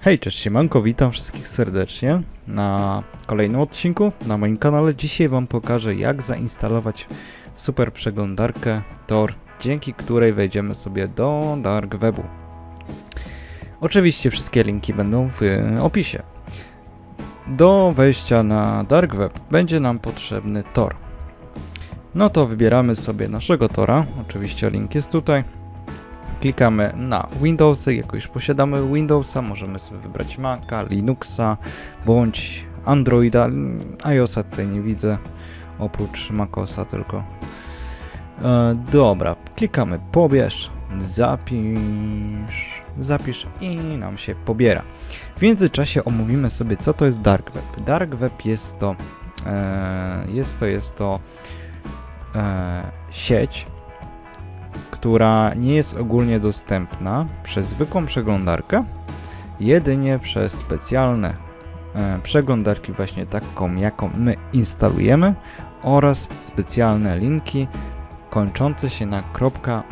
Hej, cześć siemanko, witam wszystkich serdecznie na kolejnym odcinku na moim kanale. Dzisiaj wam pokażę jak zainstalować super przeglądarkę Tor, dzięki której wejdziemy sobie do Dark Webu. Oczywiście wszystkie linki będą w opisie. Do wejścia na Dark Web będzie nam potrzebny Tor. No to wybieramy sobie naszego Tora, oczywiście link jest tutaj. Klikamy na Windowsy, jako już posiadamy Windowsa, możemy sobie wybrać Maca, Linuxa bądź Androida. iOSa tutaj nie widzę, oprócz macOSa tylko. E, dobra, klikamy pobierz, zapisz, zapisz i nam się pobiera. W międzyczasie omówimy sobie co to jest Dark Web. Dark Web jest to, e, jest to, jest to e, sieć, która nie jest ogólnie dostępna przez zwykłą przeglądarkę, jedynie przez specjalne e, przeglądarki, właśnie taką, jaką my instalujemy, oraz specjalne linki kończące się na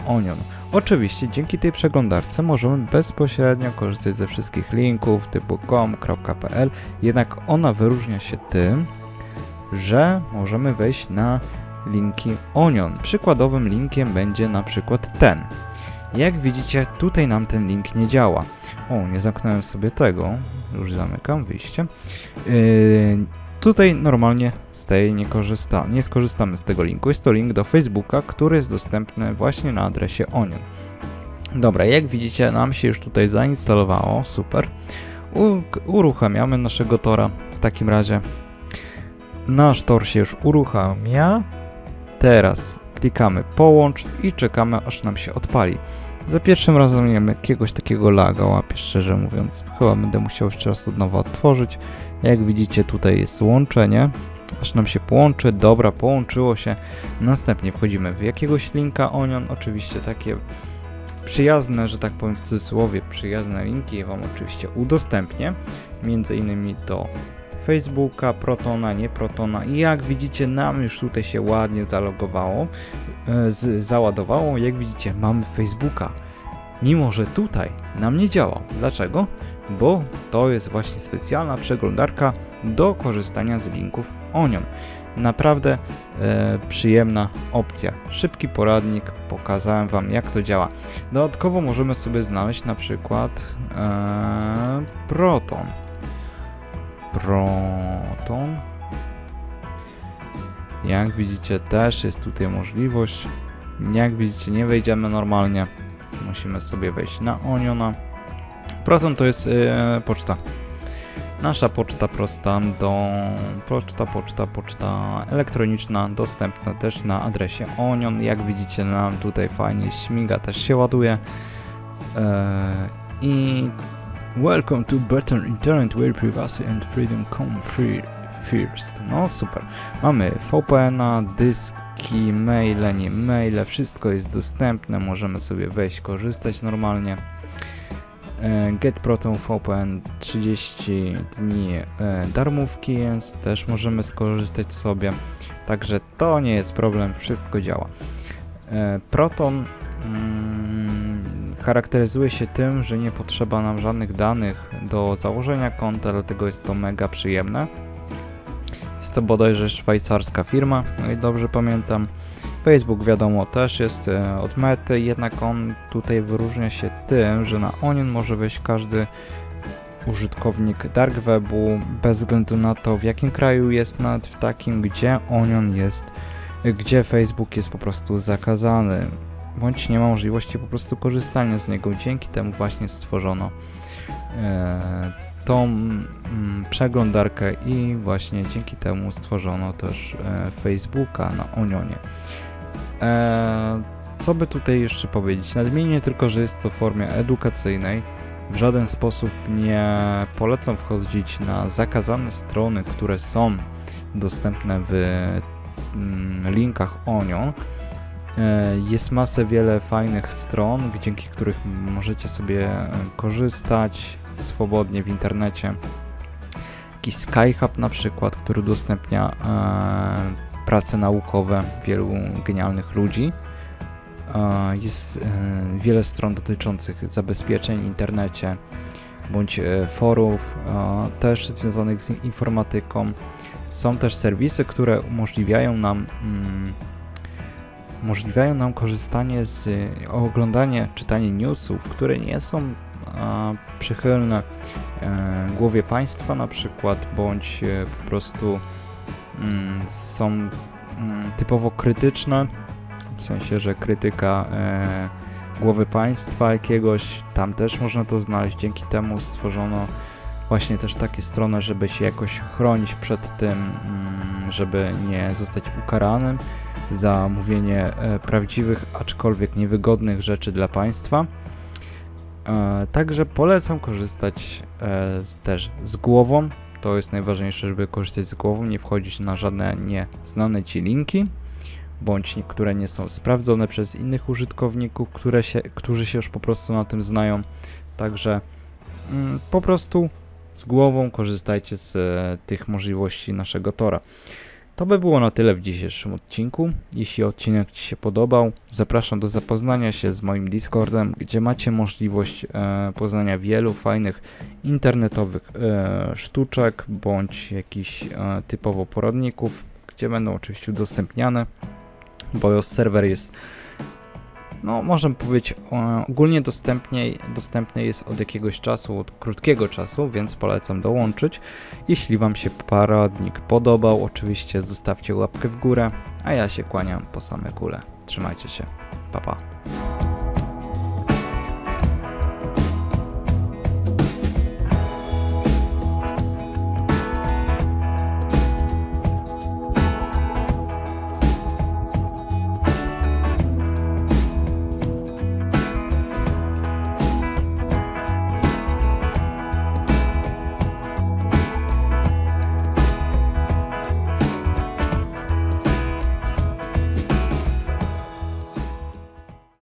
.onion. Oczywiście dzięki tej przeglądarce możemy bezpośrednio korzystać ze wszystkich linków typu com.pl, jednak ona wyróżnia się tym, że możemy wejść na linki Onion. Przykładowym linkiem będzie na przykład ten. Jak widzicie, tutaj nam ten link nie działa. O, nie zamknąłem sobie tego. Już zamykam wyjście. Yy, tutaj normalnie z tej nie, korzysta, nie skorzystamy z tego linku. Jest to link do Facebooka, który jest dostępny właśnie na adresie Onion. Dobra, jak widzicie, nam się już tutaj zainstalowało. Super. U, uruchamiamy naszego tora w takim razie. Nasz tor się już uruchamia. Teraz klikamy połącz i czekamy aż nam się odpali. Za pierwszym razem miałem jakiegoś takiego laga, łapię szczerze mówiąc. Chyba będę musiał jeszcze raz od nowa otworzyć. Jak widzicie tutaj jest łączenie. Aż nam się połączy, dobra, połączyło się. Następnie wchodzimy w jakiegoś linka Onion, oczywiście takie przyjazne, że tak powiem w cudzysłowie, przyjazne linki Wam oczywiście udostępnię. Między innymi do Facebooka, Protona, nie Protona i jak widzicie nam już tutaj się ładnie zalogowało, e, z, załadowało, jak widzicie mamy Facebooka. Mimo, że tutaj nam nie działa. Dlaczego? Bo to jest właśnie specjalna przeglądarka do korzystania z linków Onion. Naprawdę e, przyjemna opcja. Szybki poradnik, pokazałem Wam jak to działa. Dodatkowo możemy sobie znaleźć na przykład e, Proton. Proton. Jak widzicie też jest tutaj możliwość. Jak widzicie nie wejdziemy normalnie. Musimy sobie wejść na Oniona. Proton to jest e, poczta. Nasza poczta prosta do poczta, poczta, poczta elektroniczna dostępna też na adresie Onion. Jak widzicie nam tutaj fajnie śmiga, też się ładuje. E, I Welcome to better internet where privacy and freedom come free first. No super. Mamy VPN-a, dyski, maile, nie maile, wszystko jest dostępne, możemy sobie wejść, korzystać normalnie. E, Get Proton VPN 30 dni e, darmówki jest, też możemy skorzystać sobie. Także to nie jest problem, wszystko działa. E, Proton mm, charakteryzuje się tym, że nie potrzeba nam żadnych danych do założenia konta, dlatego jest to mega przyjemne. Jest to bodajże szwajcarska firma, no i dobrze pamiętam. Facebook wiadomo też jest e, od mety, jednak on tutaj wyróżnia się tym, że na Onion może wejść każdy użytkownik dark webu bez względu na to w jakim kraju jest, nawet w takim gdzie Onion jest, gdzie Facebook jest po prostu zakazany bądź nie ma możliwości po prostu korzystania z niego. Dzięki temu właśnie stworzono e, tą mm, przeglądarkę i właśnie dzięki temu stworzono też e, Facebooka na Onionie. E, co by tutaj jeszcze powiedzieć? Nadmienię tylko, że jest to w formie edukacyjnej. W żaden sposób nie polecam wchodzić na zakazane strony, które są dostępne w mm, linkach Onion. E, Jest masę wiele fajnych stron, dzięki których możecie sobie e, korzystać swobodnie w internecie. Jakiś SkyHub na przykład, który udostępnia e, prace naukowe wielu genialnych ludzi. Jest wiele stron dotyczących zabezpieczeń w internecie. bądź forów, też związanych z informatyką. Są też serwisy, które umożliwiają nam mm, umożliwiają nam korzystanie z oglądanie, czytanie newsów, które nie są a, przychylne e, głowie państwa na przykład, bądź e, po prostu mm, są mm, typowo krytyczne, w sensie, że krytyka e, głowy państwa jakiegoś, tam też można to znaleźć, dzięki temu stworzono właśnie też takie strony, żeby się jakoś chronić przed tym, mm, żeby nie zostać ukaranym za mówienie e, prawdziwych, aczkolwiek niewygodnych rzeczy dla państwa. E, Także polecam korzystać e, też z głową. To jest najważniejsze, żeby korzystać z głową, nie wchodzić na żadne nieznane ci linki, bądź niektóre nie są sprawdzone przez innych użytkowników, które się, którzy się już po prostu na tym znają. Także mm, po prostu z głową korzystajcie z tych możliwości naszego Tora. To by było na tyle w dzisiejszym odcinku. Jeśli odcinek Ci się podobał, zapraszam do zapoznania się z moim Discordem, gdzie macie możliwość e, poznania wielu fajnych internetowych e, sztuczek bądź jakichś e, typowo poradników, gdzie będą oczywiście udostępniane, bo serwer jest no, możemy powiedzieć, e, ogólnie dostępniej, dostępny jest od jakiegoś czasu, od krótkiego czasu, więc polecam dołączyć. Jeśli Wam się poradnik podobał, oczywiście zostawcie łapkę w górę, a ja się kłaniam po same kule. Trzymajcie się. Pa, pa.